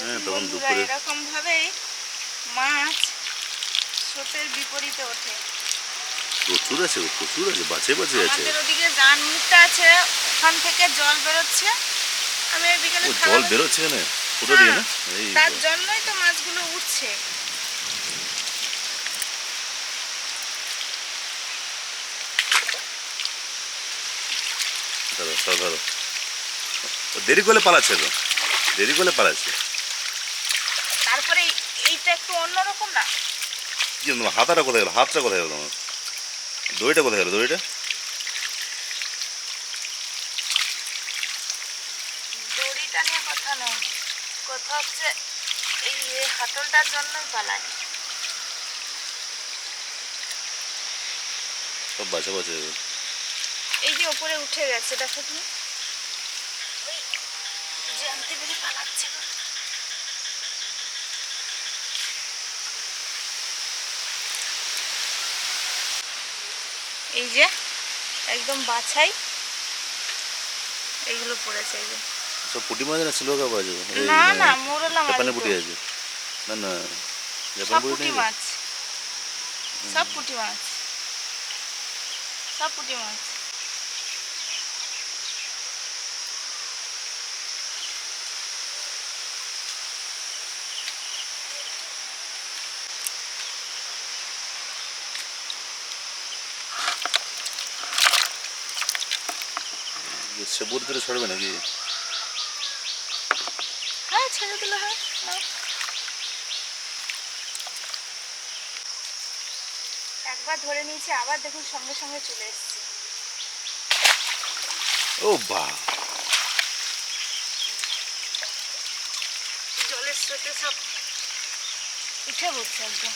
হ্যাঁ তখন দুপুরে এরকম ভাবেই মাছ স্রোতের বিপরীতে ওঠে। প্রচুর আছে প্রচুর আছে বাছে বাছে আছে। আমাদের ওদিকে আছে ওখান থেকে জল বেরোচ্ছে। আমি বিকেলে জল বেরোচ্ছে ফুটো দিয়ে না? এই তার জন্যই তো মাছগুলো উঠছে। ধরো ধরো দেরি করলে পালাচ্ছে তো। দেরি করলে পালাচ্ছে। তারপরে এইটা একটু অন্যরকম না? কি তোমার হাতাটা কোথায় গেলো? হাতটা কোথায় গেলো তোমার? দড়িটা কোথায় গেলো? দড়িটা? দড়িটা নিয়ে কথা নয় কথা হচ্ছে এই হাতলটার জন্যই পালায়। সব বাছা বাছে এই যে ওপরে উঠে গেছে দেখো তুমি ওই জানতে পেরে পালাচ্ছে গো। এই যে একদম বাছাই। এইগুলো পড়েছে এই যে। সব পুটি মাছ না সিলভার কাপ আছে? না মানে না মোরলা মাছ জাপানি পুটি আছে। না না যখন জাপানি পুঁটি মাছ। সব পুটি মাছ। সব পুটি মাছ। সে বুট ধরে ছড়বে নাকি হ্যাঁ ছেড়ে দিলে হয় একবার ধরে নিয়েছি আবার দেখুন সঙ্গে সঙ্গে চলে এসছে ও বা জলের স্রোতে সব উঠে পড়ছে একদম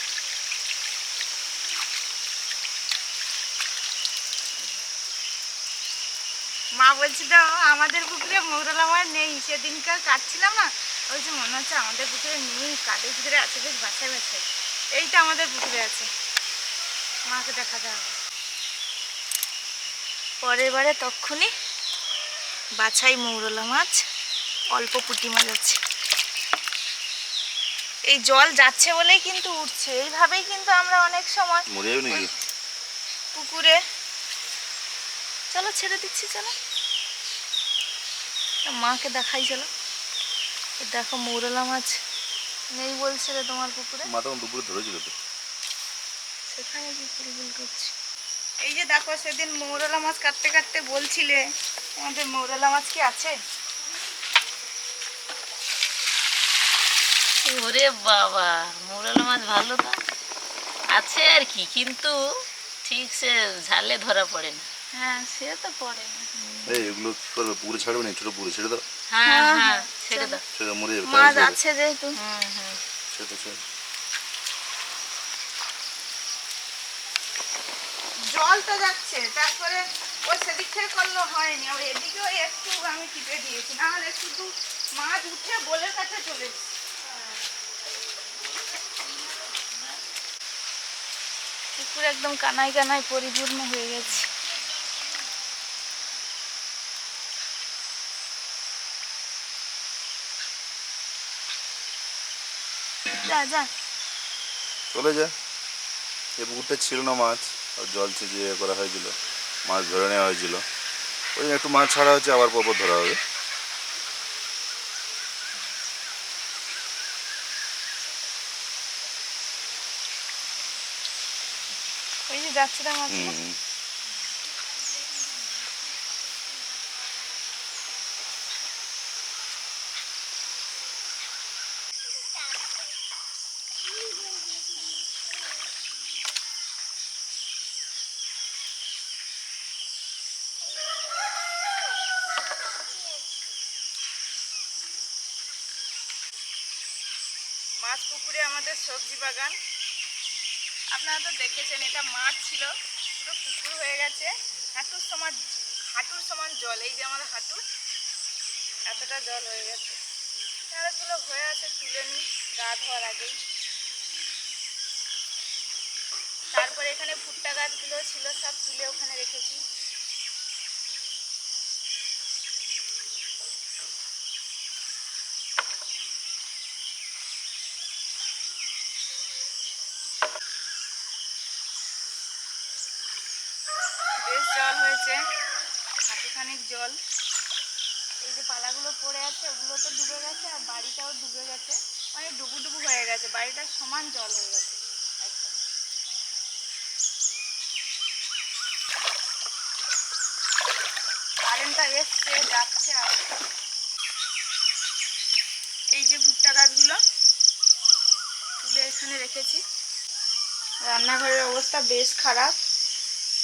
মা বলছিল আমাদের পুকুরে মৌরলা মাছ নেই সেদিনকার কাটছিলাম না? যে মনে হচ্ছে আমাদের পুকুরে নেই কাদের ভিতরে আছে বেশ বাছাই বাছাই। এইটা আমাদের পুকুরে আছে। মাকে দেখাতে হবে। পরের বারে তক্ষুনি বাছাই মৌরলা মাছ অল্প পুঁটি মাছ আছে। এই জল যাচ্ছে বলেই কিন্তু উঠছে। এইভাবেই কিন্তু আমরা অনেক সময় যাবে পুকুরে। চলো ছেড়ে দিচ্ছি চলো। মাকে দেখাই চলো দেখো মৌরলা মাছ নেই বলছে রে তোমার পুকুরে। মা তখন দুপুরে ধরেছিল তো। সেখানে কি ফুলফুল করছে? এই যে দেখো সেদিন মৌরলা মাছ কাটতে কাটতে বলছিলে আমাদের মৌরলা মাছ কি আছে? ওরে বাবা মোরাল মাছ ভালো তো। আছে আর কি কিন্তু ঠিক সে ঝালে ধরা পড়ে না। হ্যাঁ সে তো পড়ে না এই এগুলো কি করবে পুকুরে ছাড়বে না ছোট পুকুরে ছেড়ে দাও। হ্যাঁ হ্যাঁ, হ্যাঁ হ্যাঁ, ছেড়ে দাও। সেটা মরে যাবে মাছ তাড়াতাড়ি আছে যেহেতু। হুম হুম। ছেড়ে জলটা যাচ্ছে তারপরে ও সেদিক থেকে করল হয়নি। আর এদিকেও একটু আমি টিপে দিয়েছি নাহলে শুধু মাছ উঠে বলের কাছে চলে। পুকুর একদম কানায় কানায় পরিপূর্ণ হয়ে গেছে। যা যা। চলে যা। এই পুকুরটা ছিল না মাছ আর জল ছেঁচে ইয়ে করা হয়েছিল। মাছ ধরে নেওয়া হয়েছিল। ওই একটু মাছ ছাড়া হচ্ছে আবার পরপর ধরা হবে। ওই যে যাচ্ছে না মাছ পুকুরে আমাদের সবজি বাগান। আপনারা তো দেখেছেন, এটা মাঠ ছিল, পুরো পুকুর হয়ে গেছে। হাঁটুর সমান হাঁটুর সমান জল, এই যে আমাদের হাঁটু, এতটা জল হয়ে গেছে। চারাগুলো হয়ে আছে, তুলে নিই, গা ধোয়ার আগেই। তারপরে এখানে ভুট্টা গাছগুলো ছিল, সব তুলে ওখানে রেখেছি। জল। এই যে পালাগুলো পড়ে আছে, ওগুলো তো ডুবে গেছে আর বাড়িটাও ডুবে গেছে। মানে ডুবু ডুবু হয়ে গেছে, বাড়িটা সমান জল হয়ে গেছে। কারেন্টটা এসছে, যাচ্ছে আসছে এই যে ভুট্টা গাছগুলো, তুলে এখানে রেখেছি। রান্নাঘরের অবস্থা বেশ খারাপ।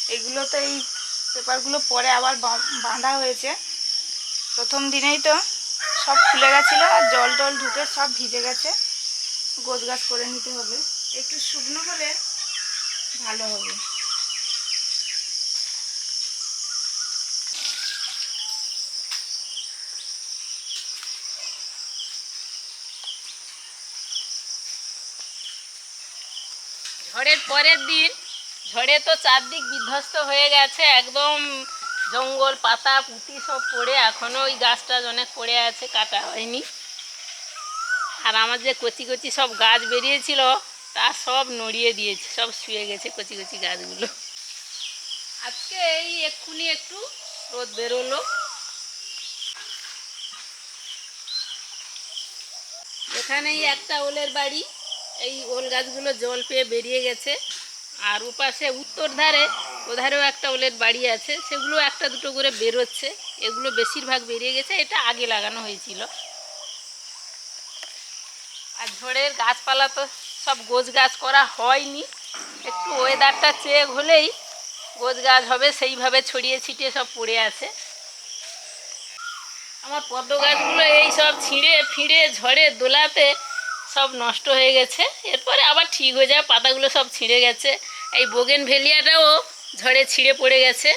এগুলো তো এই পেপারগুলো পরে আবার বাঁধা হয়েছে। প্রথম দিনেই তো সব খুলে গেছিল আর জল টল ঢুকে সব ভিজে গেছে। গোছ গাছ করে নিতে হবে। একটু শুকনো হলে ভালো হবে। ঝড়ের পরের দিন ঝড়ে তো চারদিক বিধ্বস্ত হয়ে গেছে, একদম জঙ্গল, পাতা, পুঁতি সব পড়ে এখনও ওই গাছটা অনেক পড়ে আছে, কাটা হয়নি। আর আমার যে কচি কচি সব গাছ বেরিয়েছিল, তা সব নড়িয়ে দিয়েছে, সব শুয়ে গেছে কচি কচি গাছগুলো। আজকে এই এক্ষুনি একটু রোদ বেরোলো। এখানেই একটা ওলের বাড়ি, এই ওল গাছগুলো জল পেয়ে বেরিয়ে গেছে। আর ওপাশে উত্তর ধারে, ওধারেও একটা ওলের বাড়ি আছে, সেগুলো একটা দুটো করে বেরোচ্ছে, এগুলো বেশিরভাগ বেরিয়ে গেছে, এটা আগে লাগানো হয়েছিল। আর ঝড়ের গাছপালা তো সব গোজ গাছ করা হয়নি, একটু ওয়েদারটা চেক হলেই গোজ গাছ হবে, সেইভাবে ছড়িয়ে ছিটিয়ে সব পড়ে আছে। আমার পদ্ম গাছগুলো এই সব ছিঁড়ে ফিরে ঝড়ে দোলাতে সব নষ্ট হয়ে গেছে, এরপরে আবার ঠিক হয়ে যায় পাতাগুলো সব ছিঁড়ে গেছে। এই বোগেন ভেলিয়াটাও ঝড়ে ছিঁড়ে পড়ে গেছে।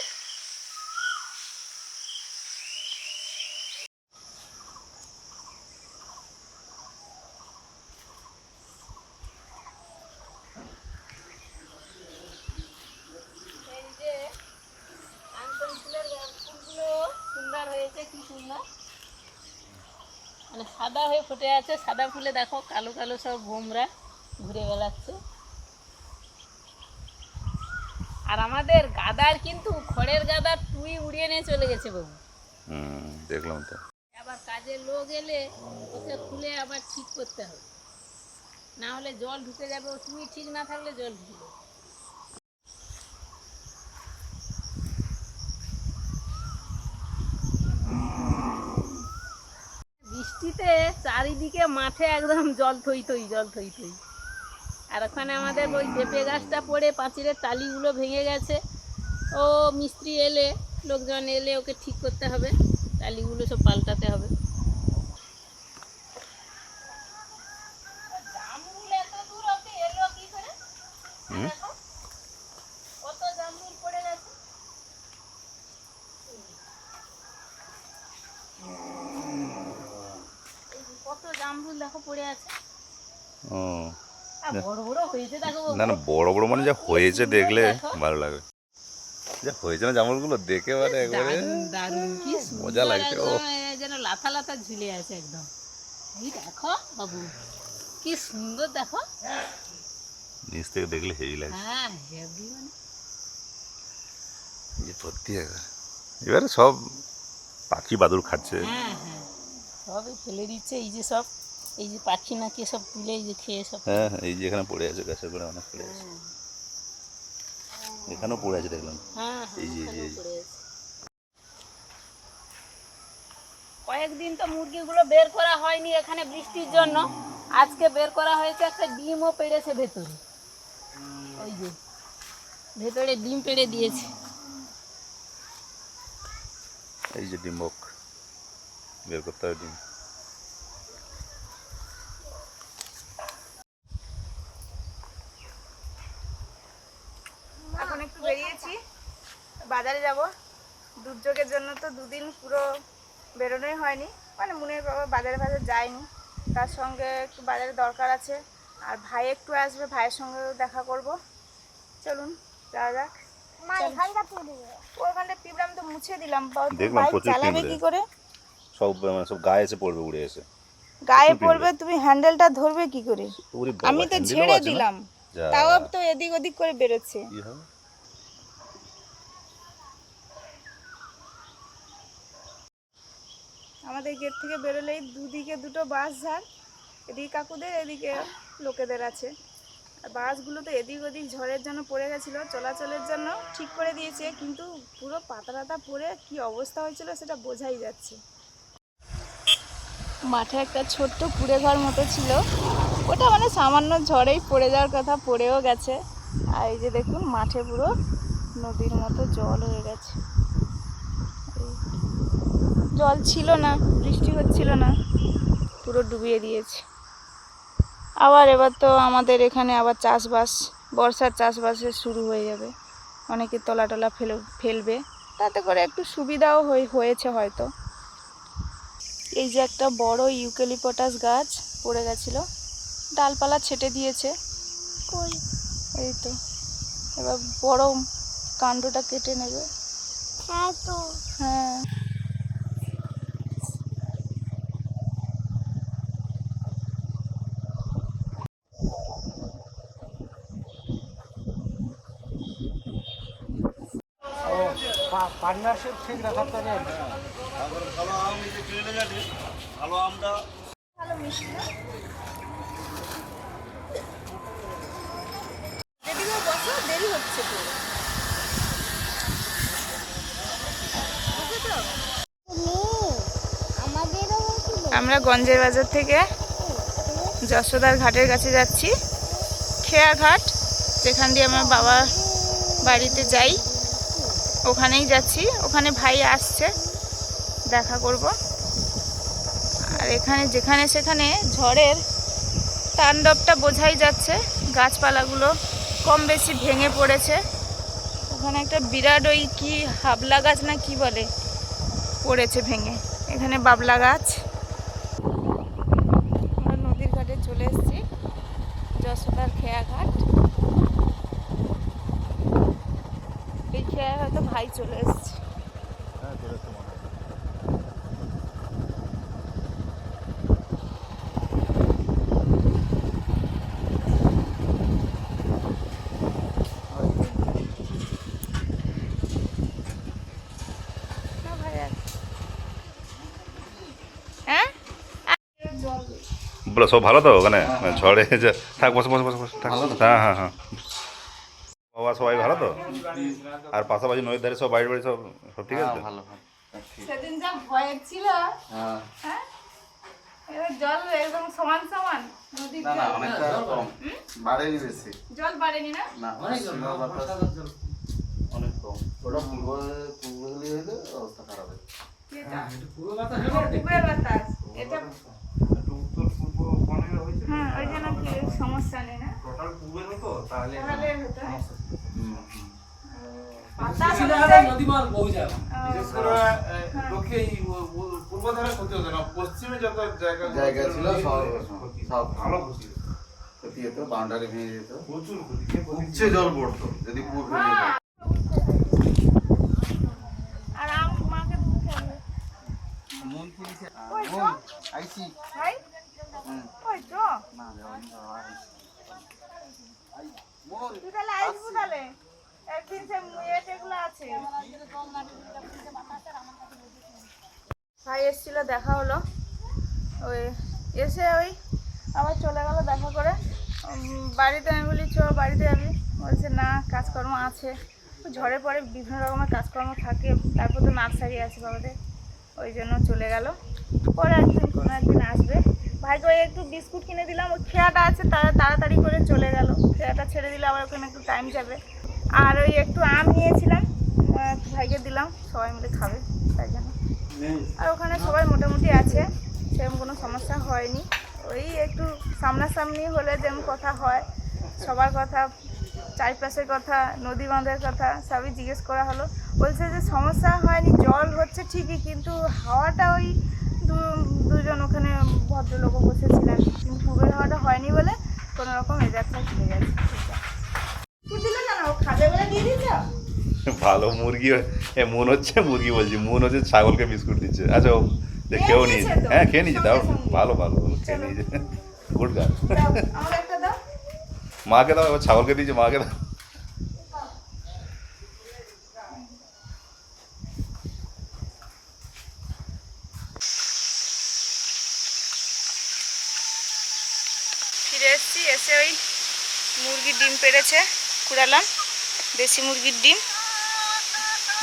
মানে সাদা হয়ে ফুটে আছে, সাদা ফুলে দেখো কালো কালো সব ভোমরা ঘুরে বেড়াচ্ছে। আর আমাদের গাদার কিন্তু খড়ের গাদার টুই উড়িয়ে নিয়ে চলে গেছে বাবু হুম দেখলাম তো। আবার কাজের লোক এলে ওকে খুলে আবার ঠিক করতে হবে। না হলে জল ঢুকে যাবে ও টুই ঠিক না থাকলে জল ঢুকে যাবে। বৃষ্টিতে চারিদিকে মাঠে একদম জল থই থই জল থই থই। আর ওখানে আমাদের ওই পেঁপে গাছটা পড়ে পাঁচিরের টালিগুলো ভেঙে গেছে। ও মিস্ত্রি এলে লোকজন এলে ওকে ঠিক করতে হবে। টালিগুলো সব পাল্টাতে হবে। কত জামরুল দেখো পড়ে আছে। ও। আর বড় বড় না না বড় বড় মানে যা হয়েছে দেখলে ভালো লাগে। যা হয়েছে না জামলগুলো দেখে মানে একবারে দারুণ দারুণ কি মজা লাগছে। এ যেন লাথা লাথা ঝুলে আছে একদম। এই দেখো বাবু কি সুন্দর দেখো। নিচ থেকে দেখলে হেভি লাগে হ্যাঁ হেভি মানে। এই যে ভর্তি এবারে সব পাখি বাদুর খাচ্ছে। হ্যাঁ হ্যাঁ। সবই ফেলে দিচ্ছে এই যে সব এই যে পাখি নাকি সব তুলে যে খেয়ে সব হ্যাঁ হ্যাঁ, এই যে এখানে পড়ে আছে গাছের গোড়া অনেক পড়ে আছে। এখানেও পড়ে আছে দেখলাম। হ্যাঁ এই যে, এই যে, এই যে। কয়েকদিন তো মুরগিগুলো বের করা হয়নি এখানে বৃষ্টির জন্য। আজকে বের করা হয়েছে একটা ডিমও পেড়েছে ভেতরে। ওই যে ভেতরে ডিম পেড়ে দিয়েছে। এই যে ডিম্বক বের করতে হবে ডিম এখন একটু বেরিয়েছি বাজারে যাব দুর্যোগের জন্য তো দুদিন পুরো বেরোনোই হয়নি। মানে মনের বাবা বাজারে বাজারে যায়নি তার সঙ্গে একটু বাজারে দরকার আছে। আর ভাই একটু আসবে ভাইয়ের সঙ্গেও দেখা করব। চলুন যাওয়া যাক। ওখানটা পিঁপড়ে আমি তো মুছে দিলাম। চালাবে। কি করে? সব মানে সব গায়ে এসে পড়বে উড়ে এসে। গায়ে পড়বে তুমি হ্যান্ডেলটা ধরবে কি করে? আমি তো ঝেড়ে দিলাম। তাও তো এদিক ওদিক করে বেরোচ্ছে কি হবে আমাদের গেট থেকে বেরোলেই দুদিকে দুটো বাস ঝাড় এদিকে কাকুদের, এদিকে লোকেদের আছে। আর বাসগুলো তো এদিক ওদিক ঝড়ের জন্য পড়ে গেছিল, চলাচলের জন্য ঠিক করে দিয়েছে, কিন্তু পুরো পাতা টাতা পড়ে কি অবস্থা হয়েছিল সেটা বোঝাই যাচ্ছে। মাঠে একটা ছোট্ট কুড়ে ঘর মতো ছিল। ওটা মানে সামান্য ঝড়েই পড়ে যাওয়ার কথা, পড়েও গেছে। আর এই যে দেখুন, মাঠে পুরো নদীর মতো জল হয়ে গেছে। জল ছিল না বৃষ্টি হচ্ছিল না পুরো ডুবিয়ে দিয়েছে। আবার এবার তো আমাদের এখানে আবার চাষবাস বর্ষার চাষবাসে শুরু হয়ে যাবে। অনেকে তলা টলা ফেলে ফেলবে। তাতে করে একটু সুবিধাও হয়ে- হয়েছে হয়তো। এই যে একটা বড় ইউক্যালিপটাস গাছ পড়ে গেছিল ডালপালা ছেটে দিয়েছে। কই? এই তো এবার বড় কাণ্ডটা কেটে নেবে। হ্যাঁ তো। হ্যাঁ ঠিক রাখার ভালো দেরি হচ্ছে তো। আমরা গঞ্জের বাজার থেকে যশোদার ঘাটের কাছে যাচ্ছি। খেয়া ঘাট যেখান দিয়ে আমার বাবা বাড়িতে যাই। ওখানেই যাচ্ছি। ওখানে ভাই আসছে, দেখা করব। আর এখানে যেখানে সেখানে ঝড়ের তাণ্ডবটা বোঝাই যাচ্ছে, গাছপালাগুলো কম বেশি ভেঙে পড়েছে। ওখানে একটা বিরাট ওই কী হাবলা গাছ না কি বলে? পড়েছে ভেঙে। এখানে বাবলা গাছ আমরা নদীর ঘাটে চলে এসেছি যশোদার খেয়া ঘাট এই খেয়ায় হয়তো ভাই চলে এসেছে। হ্যাঁ বলো সব ভালো তো ওখানে? ঝড়ে যে থাক বসে বসে বসে বসে থাক। হ্যাঁ হ্যাঁ হ্যাঁ। বাবা সবাই ভালো তো? আর পাশাপাশি নদীর ধারে সব বাড়ি বাড়ি সব সব ঠিক আছে? ভালো ভালো। সেদিন যা ভয়ের ছিল হ্যাঁ। হ্যাঁ? জল একদম সমান সমান নদীর না অনেকটা কম। বাড়েনি বেশি। জল বাড়েনি না? অনেক কম। ওটা পূর্ব পূর্ব হলে অবস্থা খারাপ হয় এটা পুকুরের বাতাস এটা হ্যাঁ ওই জন্য কি সমস্যা নেই না তাহলে হতো উ- উ- পূর্ব ধারে ক্ষতি হতো না। পশ্চিমে যত জায়গা জায়গা ছিল সব সব ভালো ক্ষতি ক্ষতি হতো বাউন্ডারি ভেঙে যেত। প্রচুর ক্ষতি। উপচে জল পড়তো যদি পুর ভেঙে হ্যাঁ। খাবে ওই আইসি। ভাই এসেছিল, দেখা হলো। ওই এসে ওই আবার চলে গেল দেখা করে। বাড়িতে আমি বলি চ বাড়িতে যাবি। বলছে, না, কাজকর্ম আছে। ঝড়ের পরে বিভিন্ন রকমের কাজকর্ম থাকে। তারপর তো নার্সারি আছে বাবাদের। ওই জন্য চলে গেল। পরে একদিন, কোনো একদিন আসবে। ভাইকে একটু বিস্কুট কিনে দিলাম, ওই খেয়াটা আছে, তারা তাড়াতাড়ি করে চলে গেল। খেয়াটা ছেড়ে দিলে আবার ওখানে একটু টাইম যাবে। আর ওই একটু আম নিয়েছিলাম ভাইকে দিলাম, সবাই মিলে খাবে, তাই জন্য। আর ওখানে সবাই মোটামুটি আছে, সেরকম কোনো সমস্যা হয়নি। ওই একটু সামনাসামনি হলে যেমন কথা হয়, সবার কথা, চারিপাশের কথা, নদী বাঁধের কথা, সবই জিজ্ঞেস করা হলো। বলছে যে, সমস্যা হয়নি, জল হচ্ছে ঠিকই, কিন্তু হাওয়াটা ওই দুজন ওখানে ভদ্রলোকও বসেছিলেন। কিন্তু পূর্বের হাওয়াটা হয়নি বলে কোনো রকম গেছে। খাবে বলে দিয়ে দিয়েছ? ভালো মুরগি এ মন হচ্ছে মুরগি বলছি। মন হচ্ছে ছাগলকে বিস্কুট দিচ্ছে। আচ্ছা খেয়েও নিয়েছে হ্যাঁ খেয়ে নিয়েছে। দাও। ভালো ভালো খেয়ে নিয়েছে। Good girl. দাও আমার একটা দাও। মাকে দাও এবার ছাগলকে দিয়েছে মাকে দাও এসেছি এসে ওই মুরগির ডিম পেড়েছে কুড়ালাম দেশি মুরগির ডিম।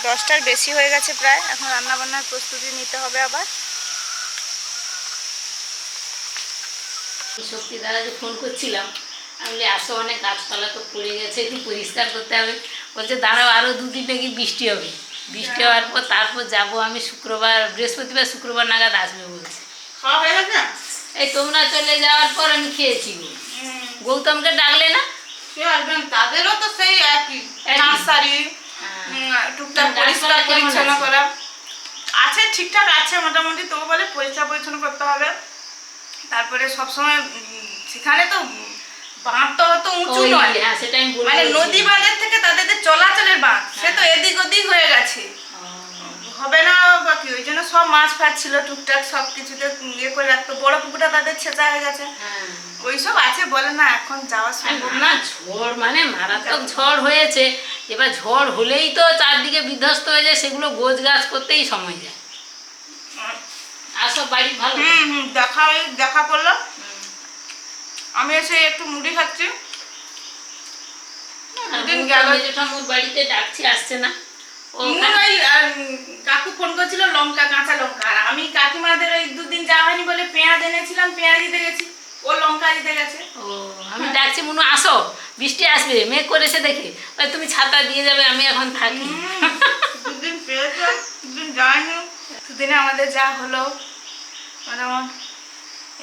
দশটার বেশি হয়ে গেছে প্রায় এখন রান্নাবান্নার প্রস্তুতি নিতে হবে আবার। শক্তি দ্বারা যে ফোন করছিলাম আমি বলি আসো অনেক গাছপালা তো পড়ে গেছে একটু পরিষ্কার করতে হবে। বলছে দাঁড়াও আরও দুদিন নাকি বৃষ্টি হবে। বৃষ্টি হওয়ার পর তারপর যাব আমি শুক্রবার বৃহস্পতিবার শুক্রবার নাগাদ আসবে বলছে। এই তোমরা চলে যাওয়ার পর আমি খেয়েছি। গৌতমকে ডাকলে না? সে আসবেন তাদেরও তো সেই একই। নার্সারি হ্যাঁ। টুকটাক পরিষ্কার পরিচ্ছন্ন করা। আছে ঠিকঠাক আছে মোটামুটি তবু বলে পরিষ্কার পরিচ্ছন্ন করতে হবে। তারপরে সবসময় সেখানে তো বাঁধ তো অত উঁচু নয়। হ্যাঁ মানে নদী বাঁধের থেকে তাদের যে চলাচলের বাঁধ সে তো এদিক ওদিক হয়ে গেছে। হবে না বা কি ওই জন্য সব মাছ ছিল টুকটাক সব কিছুতে ইয়ে করে রাখতো। বড় পুকুরটা তাদের ছেঁচা হয়ে গেছে। হ্যাঁ। ওইসব আছে বলে না এখন যাওয়া সম্ভব না। ঝড় মানে মারাত্মক ঝড় হয়েছে। এবার ঝড় হলেই তো চারদিকে বিধ্বস্ত হয়ে যায় সেগুলো গোছ গাছ করতেই সময় যায়। আর সব বাড়ি ভালো? হুম হুম দেখা দেখা করল আমি এসে একটু মুড়ি খাচ্ছি। দুদিন গেল। মেজো ঠাকুর বাড়িতে ডাকছি আসছে না। কাকু ফোন করছিল লঙ্কা কাঁচা লঙ্কা। আর আমি কাকিমাদের ওই দুদিন যাওয়া হয়নি বলে পেঁয়াজ এনেছিলাম পেঁয়াজ দিতে গেছি। ও লঙ্কা দিতে গেছে। ও আমি ডাকছি মুনু আসো। বৃষ্টি আসবে মেঘ করেছে দেখে। ওই তুমি ছাতা দিয়ে যাবে আমি এখন থাকি। দুদিন পেয়েছে দুদিন দুদিনে আমাদের যা হলো যেমন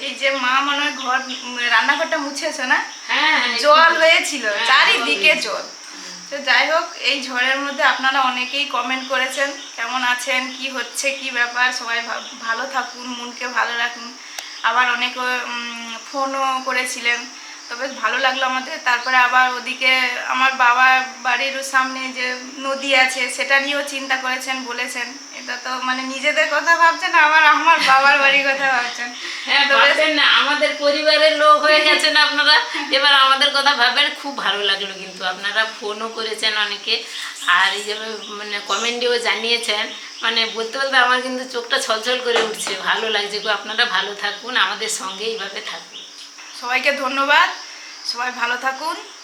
এই যে মা মনে হয় ঘর রান্নাঘরটা মুছেছে না? হ্যাঁ হ্যাঁ জল হয়েছিল হ্যাঁ, চারিদিকে জল তো যাই হোক এই ঝড়ের মধ্যে আপনারা অনেকেই কমেন্ট করেছেন কেমন আছেন কি হচ্ছে কি ব্যাপার সবাই ভালো থাকুন মনকে ভালো রাখুন। আবার অনেকে ফোনও করেছিলেন। তো বেশ ভালো লাগল আমাদের। তারপরে আবার ওদিকে আমার বাবার বাড়ির সামনে যে নদী আছে সেটা নিয়েও চিন্তা করেছেন বলেছেন। এটা তো মানে নিজেদের কথা ভাবছেন আবার আমার বাবার বাড়ির কথা ভাবছেন। হ্যাঁ না। আমাদের পরিবারের লোক হয়ে গেছেন আপনারা। এবার আমাদের কথা ভাবেন খুব ভালো লাগল কিন্তু। আপনারা ফোনও করেছেন অনেকে। আর এই যে মানে কমেন্টেও জানিয়েছেন। মানে বলতে বলতে আমার কিন্তু চোখটা ছলছল করে উঠছে। ভালো লাগছে গো, আপনারা ভালো থাকুন, আমাদের সঙ্গে এইভাবে থাকুন। সবাইকে ধন্যবাদ। সবাই ভালো থাকুন।